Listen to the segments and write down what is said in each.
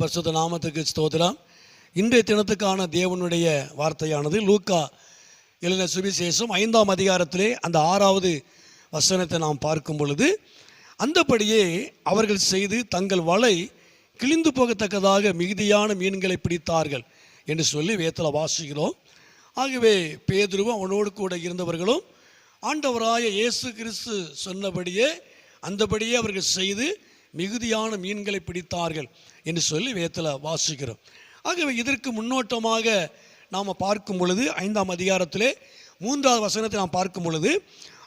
பரிசுத்த நாமத்துக்கு ஸ்தோத்திரம். இன்றைய தினத்துக்கான தேவனுடைய வார்த்தையானது லூக்கா எழுதின சுவிசேஷம் ஐந்தாம் அதிகாரத்திலே அந்த ஆறாவது வசனத்தை நாம் பார்க்கும் பொழுது அந்தபடியே அவர்கள் செய்து தங்கள் வலை கிழிந்து போகத்தக்கதாக மிகுதியான மீன்களை பிடித்தார்கள் என்று சொல்லி வேத்தில் வாசிக்கிறோம். ஆகவே பேதுருவும் அவனோடு கூட இருந்தவர்களும் ஆண்டவராய இயேசு கிறிஸ்து சொன்னபடியே அந்தபடியே அவர்கள் செய்து மிகுதியான மீன்களை பிடித்தார்கள் என்று சொல்லி வேத்தில் வாசிக்கிறோம். ஆகவே இதற்கு முன்னோட்டமாக நாம் பார்க்கும் பொழுது ஐந்தாம் அதிகாரத்திலே மூன்றாவது வசனத்தை நாம் பார்க்கும் பொழுது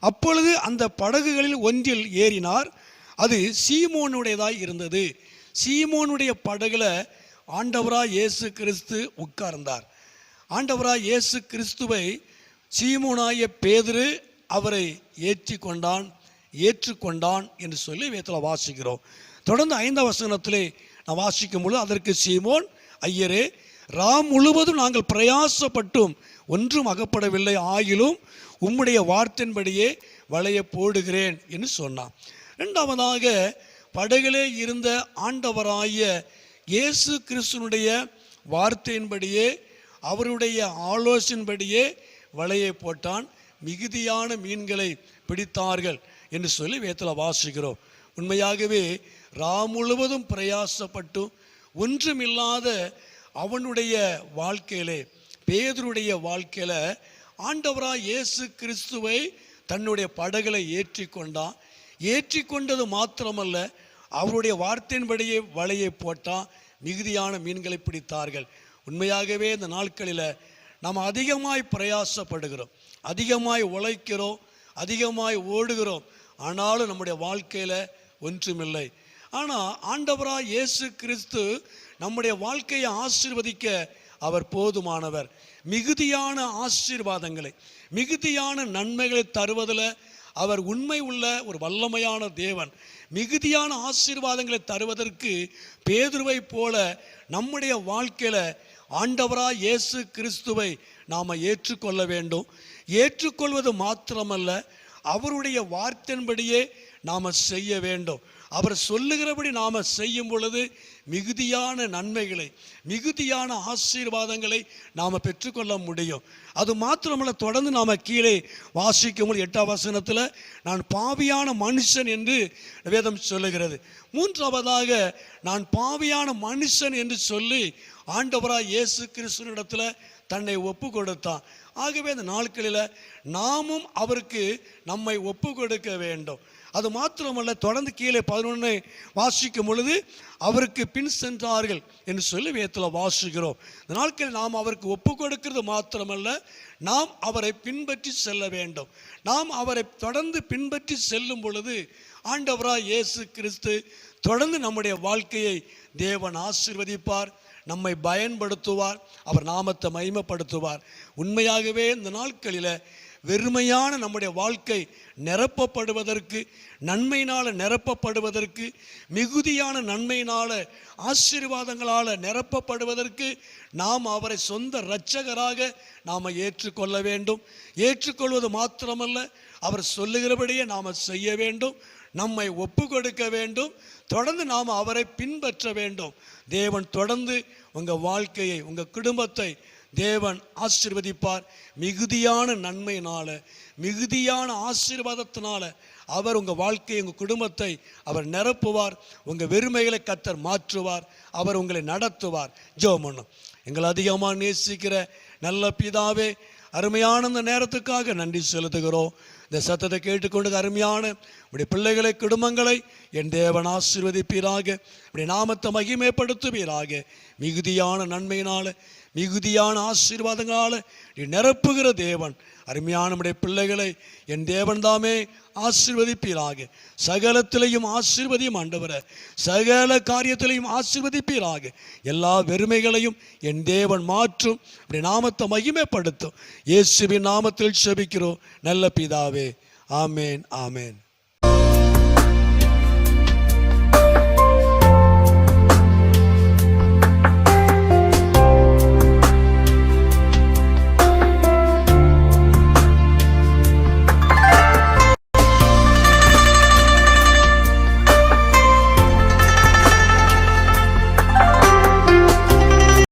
அப்பொழுது அந்த படகுகளில் ஒன்றில் ஏறினார். அது சீமோனுடையதாய் இருந்தது. சீமோனுடைய படகுல ஆண்டவராக இயேசு கிறிஸ்து உட்கார்ந்தார். ஆண்டவராக இயேசு கிறிஸ்துவை சீமோனாய பேதிரு அவரை ஏற்றி கொண்டான் ஏற்றுக்கொண்டான் என்று சொல்லி வேத்தில் வாசிக்கிறோம். தொடர்ந்து ஐந்தாம் வசனத்திலே நான் வாசிக்கும் பொழுது அதற்கு சீமோன் ஐயரே ராம் முழுவதும் நாங்கள் பிரயாசப்பட்டும் ஒன்றும் அகப்படவில்லை ஆயிலும் உம்முடைய வார்த்தையின்படியே வளைய போடுகிறேன் என்று சொன்னான். ரெண்டாவதாக படகிலே இருந்த ஆண்டவராய இயேசு கிறிஸ்துனுடைய வார்த்தையின்படியே அவருடைய ஆலோசனையின்படியே வலையை போட்டான். மிகுதியான மீன்களை பிடித்தார்கள். என்று சொல்லி வேத்தில் வாசிக்கிறோம். உண்மையாகவே ராம் முழுவதும் பிரயாசப்பட்டும் ஒன்றுமில்லாத அவனுடைய வாழ்க்கையிலே பேதருடைய வாழ்க்கையில் ஆண்டவராக இயேசு கிறிஸ்துவை தன்னுடைய படகளை ஏற்றி கொண்டான் ஏற்றி கொண்டது மாத்திரமல்ல அவருடைய வார்த்தையின்படியே வலையை போட்டான் மிகுதியான மீன்களை பிடித்தார்கள். உண்மையாகவே இந்த நாட்களில் நாம் அதிகமாய் பிரயாசப்படுகிறோம். அதிகமாய் உழைக்கிறோம் அதிகமாய் ஓடுகிறோம். ஆனாலும் நம்முடைய வாழ்க்கையில் ஒன்றுமில்லை. ஆனால் ஆண்டவராக இயேசு கிறிஸ்து நம்முடைய வாழ்க்கையை ஆசீர்வதிக்க அவர் போதுமானவர். மிகுதியான ஆசீர்வாதங்களை மிகுதியான நன்மைகளை தருவதில் அவர் உண்மை உள்ள ஒரு வல்லமையான தேவன். மிகுதியான ஆசீர்வாதங்களை தருவதற்கு பேதுருவை போல நம்முடைய வாழ்க்கையில் ஆண்டவராக இயேசு கிறிஸ்துவை நாம் ஏற்றுக்கொள்ள வேண்டும். ஏற்றுக்கொள்வது மாத்திரமல்ல அவருடைய வார்த்தையின்படியே நாம் செய்ய வேண்டும். அவர் சொல்லுகிறபடி நாம் செய்யும் பொழுது மிகுதியான நன்மைகளை மிகுதியான ஆசீர்வாதங்களை நாம் பெற்றுக்கொள்ள முடியும். அது மாத்திரமல்ல தொடர்ந்து நாம் கீழே வாசிக்கும் போது எட்டாம் வசனத்தில் நான் பாவியான மனுஷன் என்று வேதம் சொல்லுகிறது. மூன்றாவதாக நான் பாவியான மனுஷன் என்று சொல்லி ஆண்டவராக இயேசு கிறிஸ்துவனிடத்தில் தன்னை ஒப்பு கொடுத்தான் ஆகவே அந்த நாட்களில் நாமும் அவருக்கு நம்மை ஒப்பு கொடுக்க வேண்டும். அது மாத்திரமல்ல தொடர்ந்து கீழே பதினொன்று வாசிக்கும் பொழுது அவருக்கு பின் சென்றார்கள் என்று சொல்லி வேத்தில் வாசிக்கிறோம். இந்த நாட்களில் நாம் அவருக்கு ஒப்பு கொடுக்கிறது மாத்திரமல்ல நாம் அவரை பின்பற்றி செல்ல வேண்டும். நாம் அவரை தொடர்ந்து பின்பற்றி செல்லும் பொழுது ஆண்டவராக இயேசு கிறிஸ்து தொடர்ந்து நம்முடைய வாழ்க்கையை தேவன் ஆசிர்வதிப்பார். நம்மை பயன்படுத்துவார் அவர் நாமத்தை மகிமைப்படுத்துவார். உண்மையாகவே இந்த நாட்களில் வெறுமையான நம்முடைய வாழ்க்கை நிரப்பப்படுவதற்கு நன்மையினால் நிரப்பப்படுவதற்கு மிகுதியான நன்மையினால் ஆசீர்வாதங்களால் நிரப்பப்படுவதற்கு நாம் அவரை சொந்த இரட்சகராக நாம் ஏற்றுக்கொள்ள வேண்டும். ஏற்றுக்கொள்வது மாத்திரமல்ல அவர் சொல்லுகிறபடியே நாம் செய்ய வேண்டும். நம்மை ஒப்பு கொடுக்க வேண்டும். தொடர்ந்து நாம் அவரை பின்பற்ற வேண்டும். தேவன் தொடர்ந்து உங்கள் வாழ்க்கையை உங்கள் குடும்பத்தை தேவன் ஆசீர்வதிப்பார். மிகுதியான நன்மையினால் மிகுதியான ஆசீர்வாதத்தினால அவர் உங்கள் வாழ்க்கையை உங்கள் குடும்பத்தை அவர் நிரப்புவார். உங்கள் வெறுமைகளை கத்தர் மாற்றுவார். அவர் உங்களை நடத்துவார். ஜெபம் எங்களை அதிகமாக நேசிக்கிற நல்ல பிதாவே அருமையான இந்த நேரத்துக்காக நன்றி செலுத்துகிறோம். இந்த சத்தத்தை கேட்டுக்கொண்டு அருமையான உடைய பிள்ளைகளை குடும்பங்களை என் தேவன் ஆசீர்வதிப்பீராக. இப்படி நாமத்தை மகிமைப்படுத்துவீராக. மிகுதியான நன்மையினால் மிகுதியான ஆசீர்வாதங்களால் நீ நிரப்புகிற தேவன். அருமையான நம்முடைய பிள்ளைகளை என் தேவன் தாமே ஆசீர்வதிப்பீராக. சகலத்திலையும் ஆசீர்வதியும் ஆண்டவர. சகல காரியத்திலையும் ஆசீர்வதிப்பீராக. எல்லா வெறுமைகளையும் என் தேவன் மாற்றும். அப்படி நாமத்தை மகிமைப்படுத்தும். இயேசுவின் நாமத்தில் செபிக்கிறோம். நல்ல பிதாவே. ஆமேன் ஆமேன்.